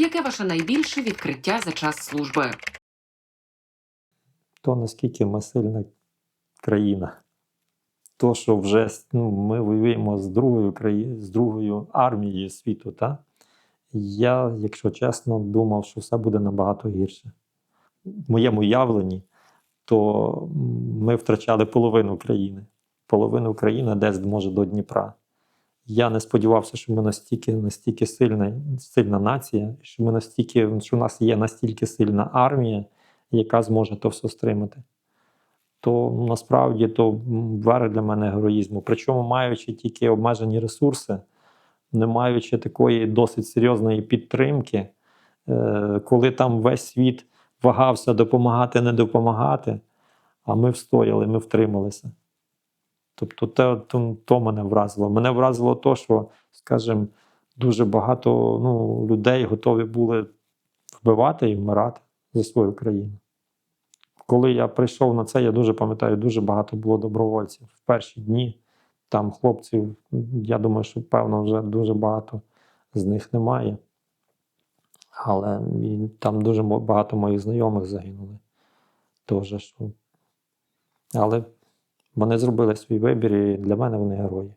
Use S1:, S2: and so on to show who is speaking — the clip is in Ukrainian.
S1: Яке ваше найбільше відкриття за час служби?
S2: то наскільки ми сильна країна. То, що вже ну, ми воюємо з другою країною, з другою армією світу, та? я, якщо чесно, думав, що все буде набагато гірше. В моєму уявленні, то ми втрачали половину країни. Половину країни десь може до Дніпра. Я не сподівався, що ми настільки, настільки сильна, сильна нація, що ми настільки, що у нас є настільки сильна армія, яка зможе то все стримати. То насправді то м, верх для мене героїзму. Причому маючи тільки обмежені ресурси, не маючи такої досить серйозної підтримки, е, коли там весь світ вагався допомагати, не допомагати, а ми встояли, ми втрималися. Тобто, те, то, то мене вразило. Мене вразило то, що, скажімо, дуже багато ну, людей готові були вбивати і вмирати за свою країну. Коли я прийшов на це, я дуже пам'ятаю, дуже багато було добровольців. В перші дні там хлопців, я думаю, що певно вже дуже багато з них немає. Але там дуже багато моїх знайомих загинули. Тоже, що... Але вони зробили свій вибір, і для мене вони герої.